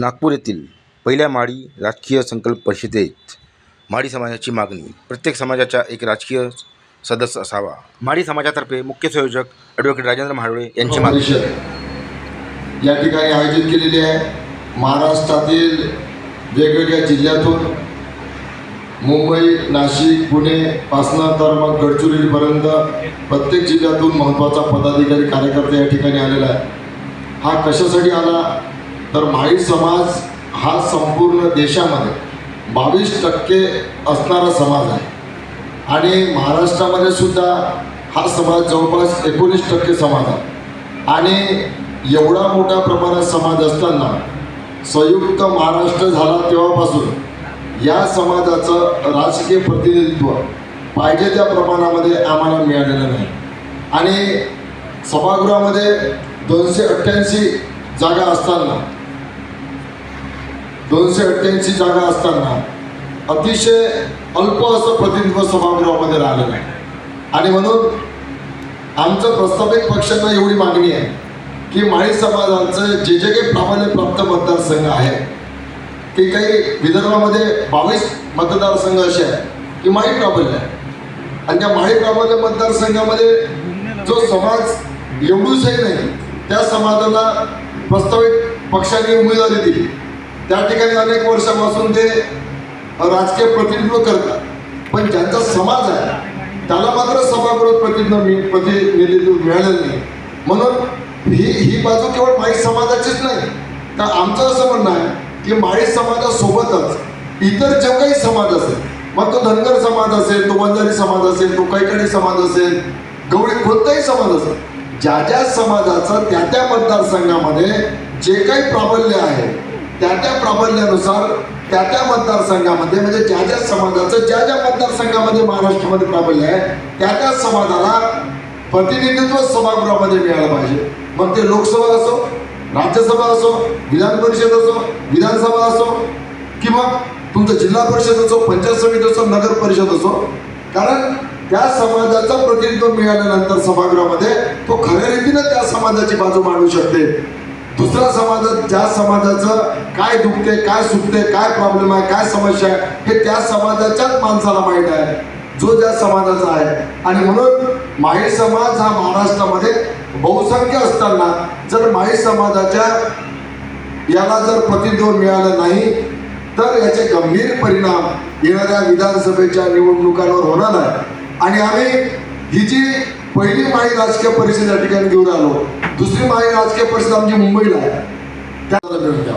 नागपूर येथील पहिल्या माळी राजकीय संकल्प परिषदेत माळी समाजाची मागणी. प्रत्येक समाजाचा एक राजकीय सदस्य असावा. माळी समाजातर्फे मुख्य संयोजक ॲडव्होकेट राजेंद्र महाडोळे यांची मागणी. परिषद. या ठिकाणी आयोजित केलेली आहे. महाराष्ट्रातील वेगवेगळ्या जिल्ह्यातून मुंबई नाशिक पुणे पासनं तर मग गडचिरोलीपर्यंत प्रत्येक जिल्ह्यातून महत्त्वाचा पदाधिकारी कार्यकर्ते या ठिकाणी आलेला आहे. हा कशासाठी आला? तर माळी समाज हा संपूर्ण देशामध्ये बावीस टक्के असणारा समाज आहे. आणि महाराष्ट्रामध्ये सुद्धा हा समाज जवळपास एकोणीस टक्के समाज आहे. आणि एवढा मोठ्या प्रमाणात समाज असताना संयुक्त महाराष्ट्र झाला तेव्हापासून या समाजाचं राजकीय प्रतिनिधित्व पाहिजे त्या प्रमाणामध्ये आम्हाला मिळालेलं नाही. आणि सभागृहामध्ये दोनशे अठ्ठ्याऐंशी जागा असताना दोनशे अठ्ठ्याऐंशी जागा असताना अतिशय अल्प असं प्रतिनिधित्व सभागृहामध्ये राहिलेलं आहे. आणि म्हणून आमचं प्रस्ताविक पक्षांना एवढी मागणी आहे की माळी समाजांचं जे जे काही प्रामाण्यप्राप्त मतदारसंघ आहे की काही विदर्भामध्ये बावीस मतदारसंघ असे आहेत की माळी प्राबल्य आहे. आणि त्या माळी प्राबल्य मतदारसंघामध्ये जो समाज एवढूचही नाही त्या समाजाला प्रस्तावित पक्षाने उमेदवारी दिली. त्या ठिकाणी अनेक वर्षापासून ते राजकीय प्रतिनिधित्व करतात. पण ज्यांचा समाज आहे त्याला मात्र सभागृहात प्रतिनिधित्व मि- प्रतिनिधित्व मिळालेलं नाही. म्हणून ही ही बाजू केवळ माळी समाजाचीच नाही. तर आमचं असं म्हणणं आहे की माळी समाजासोबतच इतर जे काही समाज असेल मग तो धनगर समाज असेल तो बंजारी समाज असेल तो कैकाडी समाज असेल गवळी कोणताही समाज असेल ज्या ज्या समाजाचं त्या त्या मतदारसंघामध्ये जे काही प्राबल्य आहे त्या त्या प्राबल्यानुसार त्या त्या मतदारसंघामध्ये म्हणजे ज्या ज्या समाजाचं ज्या ज्या मतदारसंघामध्ये महाराष्ट्रामध्ये प्राबल्य आहे त्या त्या समाजाला प्रतिनिधित्व सभागृहामध्ये मिळालं पाहिजे. मग ते लोकसभा असो राज्यसभा असो विधान परिषद असो विधानसभा असो किंवा तुमचं जिल्हा परिषद असो पंचायत समिती असो नगर परिषद असो कारण त्या समाजाचं प्रतिनिधित्व मिळाल्यानंतर सभागृहामध्ये तो खऱ्या रीतीनं त्या समाजाची बाजू मांडू शकते. दुसऱ्या समाजात ज्या समाजाचं काय दुखते काय सुखते काय प्रॉब्लेम आहे काय समस्या आहे हे त्या समाजाच्याच माणसाला माहीत आहे. जो ज्या समाजाचा आहे. आणि म्हणून माही समाज हा महाराष्ट्रामध्ये बहुसंख्य असताना जर माही समाजाच्या याला जर प्रतिनिधित्व मिळालं नाही तर याचे गंभीर परिणाम येणाऱ्या विधानसभेच्या निवडणुकांवर होणार आहे. आणि आम्ही ही जी पहिली माई राजकीय परिषद या ठिकाणी घेऊन आलो. दुसरी माई राजकीय परिषद आमची मुंबईला आहे. त्याला मिळून द्या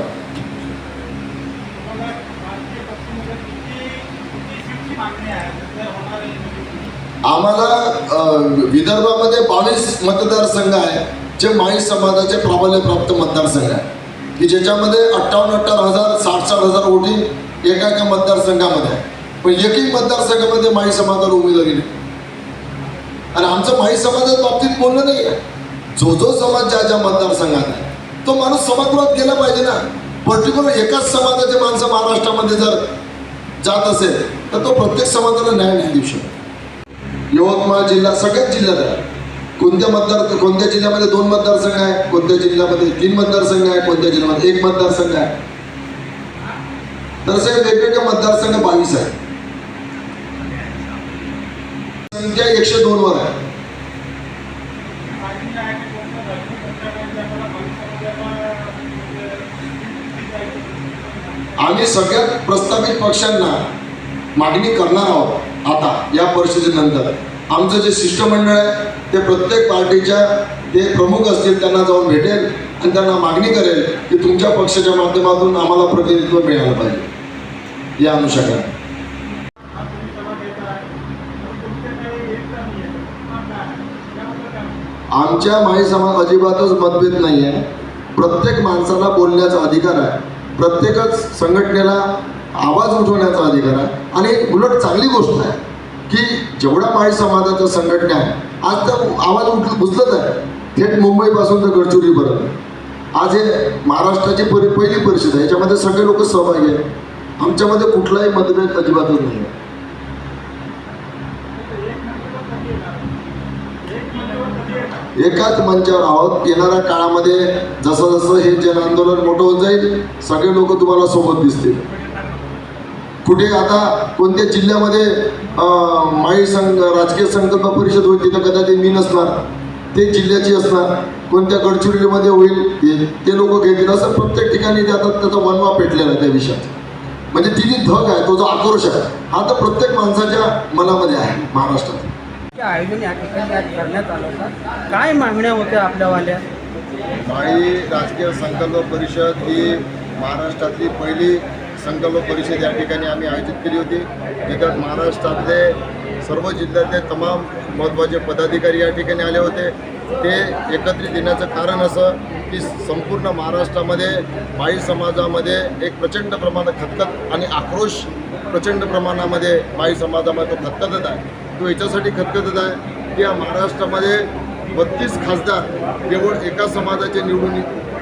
आम्हाला विदर्भामध्ये बावीस मतदारसंघ आहे जे माई समाजाचे प्राबल्यप्राप्त मतदारसंघ आहे. की ज्याच्यामध्ये अठ्ठावन्न अठ्ठावन्न हजार साठ साठ हजार वोटिंग एका एका मतदारसंघामध्ये आहे. पण एकही मतदारसंघामध्ये माई समाजाला उमेदवारी नाही. आणि आमचं माळी समाजाच्या बाबतीत बोलणं नाही आहे जो जो समाज ज्या ज्या मतदारसंघात आहे तो माणूस सभागृहात गेला पाहिजे ना. पर्टिक्युलर एकाच समाजाचे माणसं महाराष्ट्रामध्ये जर जात असेल तर तो प्रत्येक समाजाला न्याय नाही देऊ शकत. यवतमाळ जिल्हा सगळ्याच जिल्ह्यात आहे. कोणत्या मतदार कोणत्या जिल्ह्यामध्ये दोन मतदारसंघ आहे कोणत्या जिल्ह्यामध्ये तीन मतदारसंघ आहे कोणत्या जिल्ह्यामध्ये एक मतदारसंघ आहे. तर असे वेगवेगळे मतदारसंघ बावीस आहे संख्या एकशे दोन वर आहे. आम्ही सगळ्यात प्रस्तावित पक्षांना मागणी करणार आहोत आता या परिषदेनंतर आमचं जे शिष्टमंडळ आहे ते प्रत्येक पार्टीच्या ते प्रमुख असतील त्यांना जाऊन भेटेल आणि त्यांना मागणी करेल की तुमच्या पक्षाच्या माध्यमातून आम्हाला प्रतिनिधित्व मिळालं पाहिजे. या अनुषंगाने. आमच्या माई समाज अजिबातच मतभेद नाही आहे प्रत्येक माणसाला बोलण्याचा अधिकार आहे. प्रत्येकच संघटनेला आवाज उठवण्याचा अधिकार आहे. आणि उलट चांगली गोष्ट आहे की जेवढ्या माळी समाजाच्या संघटना आहे आज तर आवाज उठ उचलत आहे. थेट मुंबईपासून तर गडचिरोलीपर्यंत. आज हे महाराष्ट्राची परि पहिली परिषद आहे. याच्यामध्ये सगळे लोक सहभागी आहेत. आमच्यामध्ये कुठलाही मतभेद अजिबातच नाही आहे एकाच मंचावर आहोत. येणाऱ्या काळामध्ये जसं जसं हे जन आंदोलन मोठं होत जाईल सगळे लोक तुम्हाला सोबत दिसतील. कुठे आता कोणत्या जिल्ह्यामध्ये माई संघ राजकीय संकल्प परिषद होईल तिथं कदाचित मी नसणार. ते जिल्ह्याची असणार. कोणत्या गडचिरोलीमध्ये होईल ते- ते लोक घेतील. असं प्रत्येक ठिकाणी जातात त्याचा वनवा पेटलेला आहे त्या विषयात. म्हणजे ती धग आहे तो जो आक्रोश आहे हा तर प्रत्येक माणसाच्या मनामध्ये आहे महाराष्ट्रात. आयोजन या ठिकाणी आज करण्यात आलं होतं. काय मागण्या होत्या आपल्यावाल्या? माळी राजकीय संकल्प परिषद ही महाराष्ट्रातली पहिली संकल्प परिषद या ठिकाणी आम्ही आयोजित केली होती. जिथं महाराष्ट्रातले सर्व जिल्ह्यातले तमाम महत्त्वाचे पदाधिकारी या ठिकाणी आले होते. ते एकत्रित येण्याचं कारण असं की संपूर्ण महाराष्ट्रामध्ये माळी समाजामध्ये एक प्रचंड प्रमाणात खतखत आणि आक्रोश प्रचंड प्रमाणामध्ये माळी समाजामध्ये तो खतखतच आहे. तो याच्यासाठी खतखतत आहे की या महाराष्ट्रामध्ये बत्तीस खासदार केवळ एका समाजाचे निवडून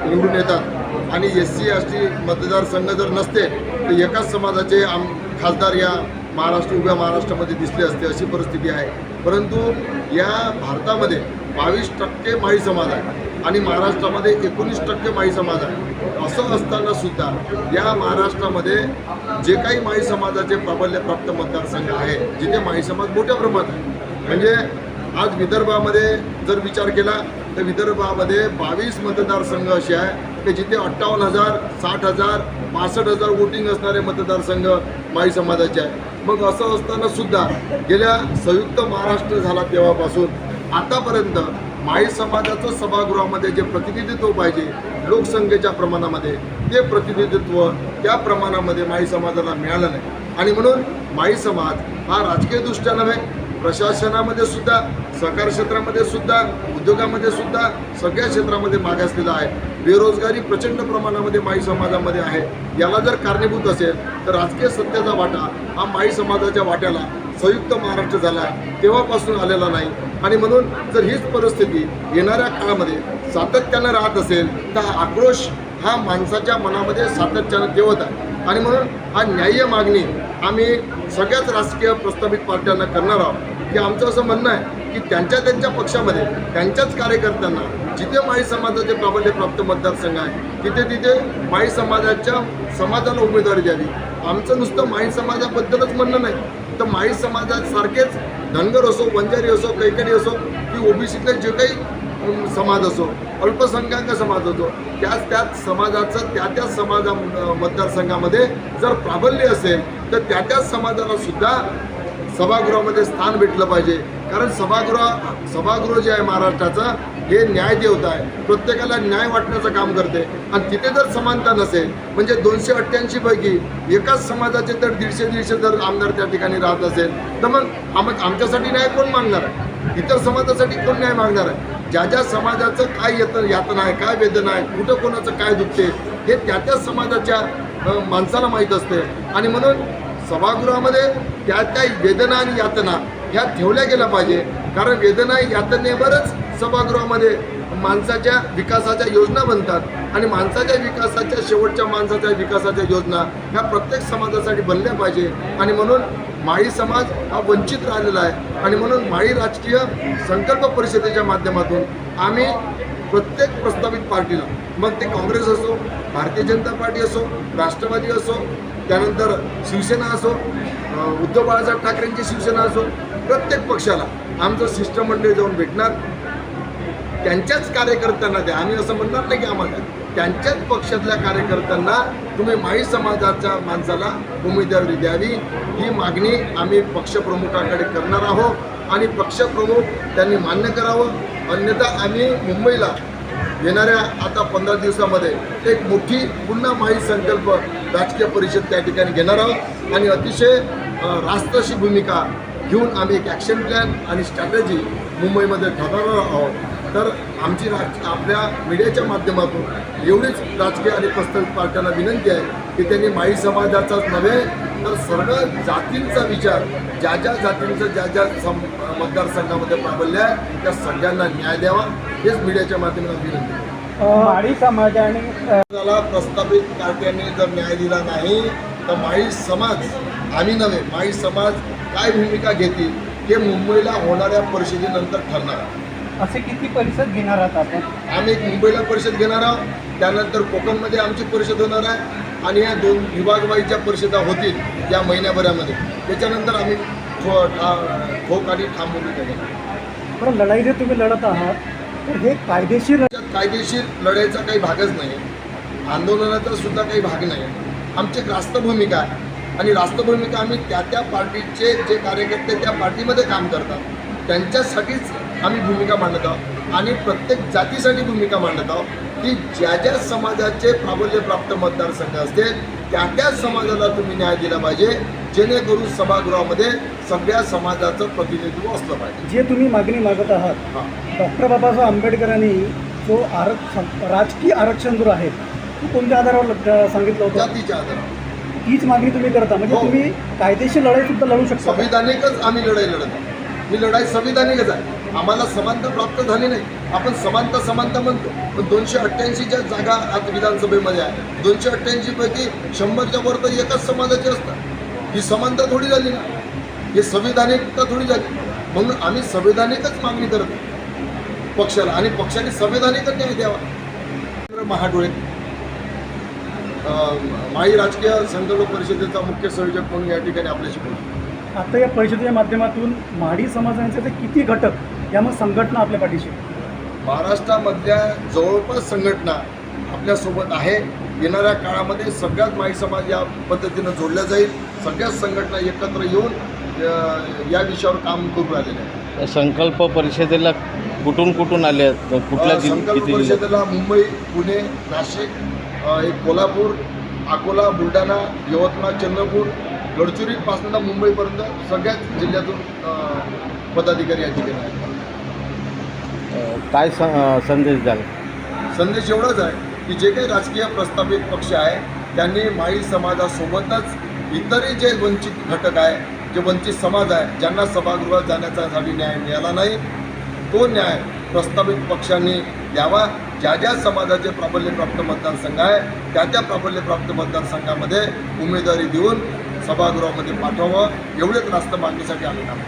निवडून येतात. आणि एस सी एस टी मतदारसंघ जर नसते तर एकाच समाजाचे आम खासदार या महाराष्ट्र उभ्या महाराष्ट्रामध्ये दिसले असते अशी परिस्थिती आहे. परंतु या भारतामध्ये बावीस टक्के माळी समाज आहे. आणि महाराष्ट्रामध्ये एकोणीस टक्के माई समाज आहे. असं असताना सुद्धा या महाराष्ट्रामध्ये जे काही माई समाजाचे प्राबल्यप्राप्त मतदारसंघ आहे जिथे माई समाज मोठ्या प्रमाणात आहे. म्हणजे आज विदर्भामध्ये जर विचार केला तर विदर्भामध्ये बावीस मतदारसंघ असे आहे की जिथे अठ्ठावन्न हजार साठ हजार पासष्ट हजार वोटिंग असणारे मतदारसंघ माई समाजाचे आहे. मग असं असताना सुद्धा गेल्या संयुक्त महाराष्ट्र झाला तेव्हापासून. आतापर्यंत माळी समाजाचं सभागृहामध्ये जे प्रतिनिधित्व पाहिजे लोकसंख्येच्या प्रमाणामध्ये ते प्रतिनिधित्व त्या प्रमाणामध्ये माळी समाजाला मिळालं नाही. आणि म्हणून माळी समाज हा राजकीयदृष्ट्या नव्हे प्रशासनामध्ये सुद्धा सहकार क्षेत्रामध्ये सुद्धा उद्योगामध्ये सुद्धा सगळ्या क्षेत्रामध्ये मागासलेला आहे. बेरोजगारी प्रचंड प्रमाणामध्ये माळी समाजामध्ये आहे. याला जर कारणीभूत असेल तर राजकीय सत्तेचा वाटा हा माळी समाजाच्या वाट्याला संयुक्त महाराष्ट्र झाला तेव्हापासून आलेला नाही. आणि म्हणून जर हीच परिस्थिती येणाऱ्या काळामध्ये सातत्यानं राहत असेल तर हा आक्रोश हा माणसाच्या मनामध्ये सातत्यानं ठेवत आहे. आणि म्हणून हा न्याय्य मागणी आम्ही सगळ्याच राजकीय प्रस्तावित पार्ट्यांना करणार आहोत. की आमचं असं म्हणणं आहे की त्यांच्या त्यांच्या पक्षामध्ये त्यांच्याच कार्यकर्त्यांना जिथे माळी समाजाचे प्राबल्यप्राप्त मतदारसंघ आहे तिथे तिथे माळी समाजाच्या समाजाला उमेदवारी द्यावी. आमचं नुसतं माळी समाजाबद्दलच म्हणणं नाही. तर माळी समाजासारखेच धनगर असो वंजारी असो कैकडी असो की ओबीसीतले जे काही समाज असो अल्पसंख्याक समाज असो त्याच त्याच समाजाचं त्या त्याच समाजा मतदारसंघामध्ये जर प्राबल्य असेल तर त्या त्याच समाजाला सुद्धा सभागृहामध्ये स्थान भेटलं पाहिजे. कारण सभागृह सभागृह जे आहे महाराष्ट्राचं हे न्याय देवता आहे प्रत्येकाला न्याय वाटण्याचं काम करते. आणि तिथे जर समानता नसेल म्हणजे दोनशे अठ्ठ्याऐंशी पैकी एकाच समाजाचे तर दीडशे दीडशे जर आमदार त्या ठिकाणी राहत असेल तर मग आम आमच्यासाठी न्याय कोण मागणार आहे? इतर समाजासाठी कोण न्याय मागणार आहे? ज्या ज्या समाजाचं काय येत यातना आहे काय वेदना आहे कुठं कोणाचं काय दुखते हे त्या त्या समाजाच्या माणसाला माहीत असते. आणि म्हणून सभागृहामध्ये त्या त्या वेदना आणि यातना ह्या ठेवल्या गेल्या पाहिजे. कारण वेदना यातनेवरच सभागृहामध्ये माणसाच्या विकासाच्या योजना बनतात आणि माणसाच्या विकासाच्या शेवटच्या माणसाच्या विकासाच्या योजना ह्या प्रत्येक समाजासाठी बनल्या पाहिजे. आणि म्हणून माळी समाज हा वंचित राहिलेला आहे. आणि म्हणून माळी राजकीय संकल्प परिषदेच्या माध्यमातून आम्ही प्रत्येक प्रस्तावित पार्टीला मग ते काँग्रेस असो भारतीय जनता पार्टी असो राष्ट्रवादी असो त्यानंतर शिवसेना असो उद्धव बाळासाहेब ठाकरेंची शिवसेना असो प्रत्येक पक्षाला आमचं शिष्टमंडळ जाऊन भेटणार. त्यांच्याच कार्यकर्त्यांना द्या. आम्ही असं म्हणणार नाही की आम्हाला. त्यांच्याच पक्षातल्या कार्यकर्त्यांना तुम्ही माळी समाजाच्या माणसाला उमेदवारी द्यावी. ही मागणी आम्ही पक्षप्रमुखाकडे करणार आहोत आणि पक्षप्रमुख त्यांनी मान्य करावं. अन्यथा आम्ही मुंबईला येणाऱ्या आता पंधरा दिवसामध्ये एक मोठी पुन्हा माही संकल्प राजकीय परिषद त्या ठिकाणी घेणार आहोत. आणि अतिशय राष्ट्राशी भूमिका घेऊन आम्ही एक ॲक्शन प्लॅन आणि स्ट्रॅटेजी मुंबईमध्ये ठरवणार आहोत. तर आमची राज आपल्या मीडियाच्या माध्यमातून एवढीच राजकीय आणि प्रस्तावित पार्ट्यांना विनंती आहे की त्यांनी माळी समाजाचाच नव्हे तर सर्व जातींचा विचार ज्या ज्या जातींचं ज्या ज्या सम मतदारसंघामध्ये प्राबल्य आहे त्या सगळ्यांना न्याय द्यावा हेच मीडियाच्या माध्यमातून विनंती आहे. माळी समाजाने त्याला प्रस्तावित पार्ट्यांनी जर न्याय दिला नाही तर माळी समाज आम्ही नव्हे माळी समाज काय भूमिका घेतील हे मुंबईला होणाऱ्या परिषदेनंतर ठरणार. असे किती परिषद घेणार आहात आपण? आम्ही एक मुंबईला परिषद घेणार आहोत. त्यानंतर कोकणमध्ये आमची परिषद होणार आहे आणि या दोन विभागवाईच्या परिषदा होतील या महिन्याभरामध्ये. त्याच्यानंतर आम्ही ठो ठा- ठोक आणि ठाम भूमिका घेणार बरं लढाई जे तुम्ही लढत आहात तर हे कायदेशीर त्याच्यात कायदेशीर लढाईचा काही भागच नाही. आंदोलनाचा सुद्धा काही भाग नाही. आमची एक रास्त भूमिका आहे. आणि रास्त भूमिका आम्ही त्या त्या पार्टीचे जे कार्यकर्ते त्या पार्टीमध्ये काम करतात त्यांच्यासाठीच आम्ही भूमिका मांडत आहोत. आणि प्रत्येक जातीसाठी भूमिका मांडत आहोत की ज्या ज्या समाजाचे प्राबल्यप्राप्त मतदारसंघ असतील त्या त्या समाजाला तुम्ही न्याय दिला पाहिजे जेणेकरून सभागृहामध्ये सगळ्या समाजाचं प्रतिनिधित्व असलं पाहिजे. जे तुम्ही मागणी मागत आहात डॉक्टर बाबासाहेब आंबेडकरांनी जो आरक्षण राजकीय आरक्षण जो आहे तो कोणत्या आधारावर सांगितलं होतं? जातीच्या आधारावर. तीच मागणी तुम्ही करता. म्हणजे हो. तुम्ही कायदेशीर लढाई सुद्धा लढू शकता संविधानिकच आम्ही लढाई लढत आहोत. ही लढाई संविधानिकच आहे. आम्हाला समानता प्राप्त झाली नाही. आपण समानता समानता म्हणतो. पण दोनशे अठ्ठ्याऐंशीच्या जागा आज विधानसभेमध्ये आहे दोनशे अठ्ठ्याऐंशीपैकी शंभरच्या वर तर एकाच समाजाचे असतात. ही समानता थोडी झाली ना. ही संविधानिकता थोडी झाली. म्हणून आम्ही संविधानिकच मागणी करत पक्षाला. आणि पक्षाने संविधानिकच न्याय द्यावा. महाडोळे. माई राजकीय संकल्प परिषदेचा मुख्य संयोजक म्हणून या ठिकाणी आपल्याशी बोलतो. आता या परिषदेच्या माध्यमातून माडी समाजाचे ते किती घटक यामध्ये संघटना आपल्या पाठीशी महाराष्ट्रामधल्या जवळपास संघटना आपल्यासोबत आहे. येणाऱ्या काळामध्ये सगळ्यात माई समाज या पद्धतीनं जोडल्या जाईल. सगळ्याच संघटना एकत्र येऊन या विषयावर काम करू राहिलेल्या आहेत. संकल्प परिषदेला कुठून कुठून आले आहेत? कुठल्या संकल्प किती जिल्ह्यात? परिषदेला मुंबई पुणे नाशिक अ, एक कोल्हापूर अकोला बुलढाणा यवतमाळ चंद्रपूर गडचिरोलीपासून तर मुंबईपर्यंत सगळ्याच जिल्ह्यातून अ, पदाधिकारी या ठिकाणी आहेत काय स- संदेश द्याल? संदेश एवढाच आहे की जे काही राजकीय प्रस्थापित पक्ष आहे त्यांनी माळी समाजासोबतच इतरही जे वंचित घटक आहे जे वंचित समाज आहे ज्यांना सभागृहात जाण्याचा साठी न्याय मिळाला नाही तो न्याय प्रस्तावित पक्षांनी द्यावा. ज्या ज्या समाजाचे प्राबल्यप्राप्त मतदारसंघ आहे त्या त्या प्राबल्यप्राप्त मतदारसंघामध्ये उमेदवारी देऊन सभागृहामध्ये पाठवावं. एवढेच रास्त मागणीसाठी आम्ही काम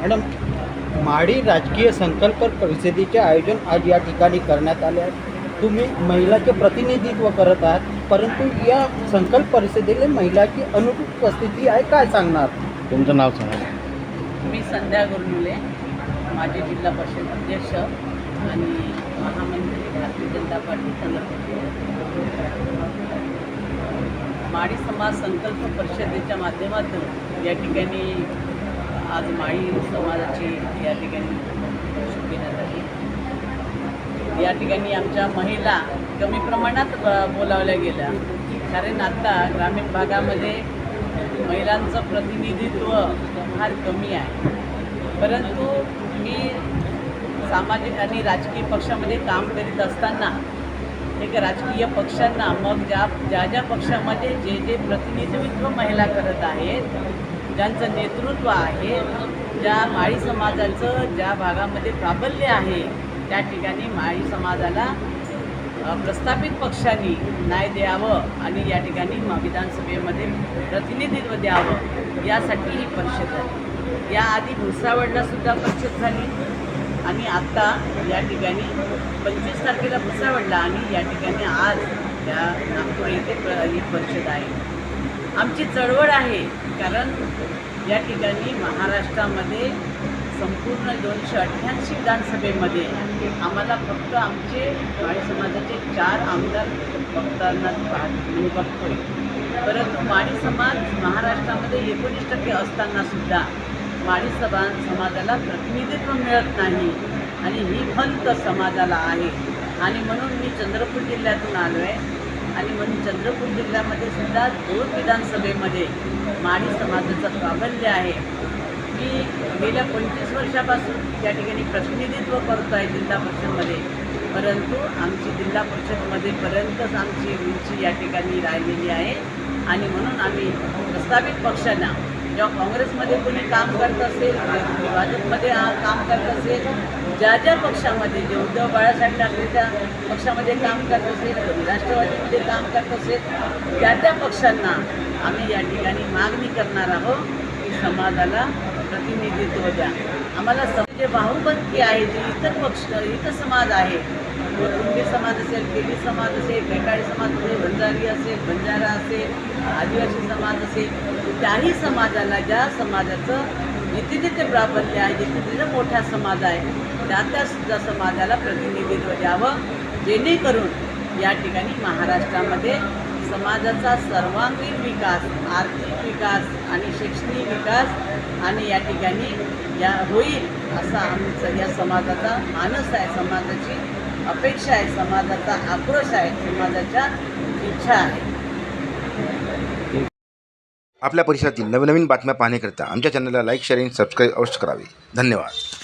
मॅडम माडी राजकीय संकल्प परिषदेचे आयोजन आज या ठिकाणी करण्यात आले आहे. तुम्ही महिलाचे प्रतिनिधित्व करत आहात परंतु या संकल्प परिषदेला महिलाची अनुपस्थिती आहे काय सांगणार? तुमचं नाव सांगा. मी संध्या गुरनुले माजी जिल्हा परिषद अध्यक्ष आणि महामंत्री भारतीय जनता पार्टी चंद्रपूर माळी समाज संकल्प परिषदेच्या माध्यमातून या ठिकाणी आज माळी समाजाची या ठिकाणी घेण्यात आली या ठिकाणी आमच्या महिला कमी प्रमाणात बोलावल्या गेल्या. कारण आता ग्रामीण भागामध्ये महिलांचं प्रतिनिधित्व फार कमी आहे. परंतु मी सामाजिक आणि राजकीय पक्षामध्ये काम करीत असताना एक राजकीय पक्षांना मग ज्या ज्या ज्या पक्षामध्ये जे जे प्रतिनिधित्व महिला करत आहेत ज्यांचं नेतृत्व आहे ज्या माळी समाजाचं ज्या भागामध्ये प्राबल्य आहे त्या ठिकाणी माळी समाजाला प्रस्थापित पक्षांनी न्याय द्यावं आणि या ठिकाणी विधानसभेमध्ये प्रतिनिधित्व द्यावं यासाठी ही परिषद झाली. याआधी भुसावळलासुद्धा परिषद झाली आणि आत्ता या ठिकाणी पंचवीस तारखेला भुसावळला आणि या ठिकाणी आज या नागपूर येथे प्र ही परिषद आहे. आमची चळवळ आहे. कारण या ठिकाणी महाराष्ट्रामध्ये संपूर्ण दोनशे अठ्ठ्याऐंशी विधानसभेमध्ये आम्हाला फक्त आमचे माळी समाजाचे चार आमदार बघताना पाहत बघतोय. परंतु माळी समाज महाराष्ट्रामध्ये एकोणीस टक्के असताना सुद्धा माळी सभा समाजाला प्रतिनिधित्व मिळत नाही आणि ही खंत समाजाला आहे. आणि म्हणून मी चंद्रपूर जिल्ह्यातून आलो आहे आणि म्हणून चंद्रपूर जिल्ह्यामध्ये सुद्धा दोन विधानसभेमध्ये माळी समाजाचं प्राबल्य आहे. मी गेल्या पंचवीस वर्षापासून या ठिकाणी प्रतिनिधित्व करतो आहे जिल्हा परिषदमध्ये. परंतु आमची जिल्हा परिषदमध्ये पर्यंतच आमची उंची या ठिकाणी राहिलेली आहे. आणि म्हणून आम्ही प्रस्तावित पक्षांना जेव्हा काँग्रेसमध्ये कोणी काम करत असेल भाजपमध्ये काम करत असेल ज्या ज्या पक्षामध्ये जे उद्धव बाळासाहेब ठाकरेच्या पक्षामध्ये काम करत असेल राष्ट्रवादीमध्ये काम करत असेल त्या त्या पक्षांना आम्ही या ठिकाणी मागणी करणार आहोत की समाजाला प्रतिनिधित्व द्या. आम्हाला सम जे भाऊबंदकी आहे जे इतर पक्ष इतर समाज आहे कुंभी समाज असेल केली समाज असेल बेकाळी समाज असेल बंजारी असेल बंजारा असेल आदिवासी समाज असेल त्याही समाजाला ज्या समाजाचं जिथे जिथे प्राबल्य आहे जिथे जिथे मोठा समाज आहे त्या त्या सुद्धा समाजाला प्रतिनिधित्व द्यावं जेणेकरून या ठिकाणी महाराष्ट्रामध्ये समाजाचा सर्वांगीण विकास आर्थिक विकास आणि शैक्षणिक विकास आणि या ठिकाणी या होईल असा आमचा या समाजाचा मानस आहे समाजाची अपेक्षा आहे समाजाचा आक्रोश आहे समाजाच्या इच्छा आहे. आपल्या परिसरातील नवनवीन बातम्या पाहण्याकरिता आमच्या चॅनलला लाईक शेअर आणि सबस्क्राईब अवश्य करावे. धन्यवाद.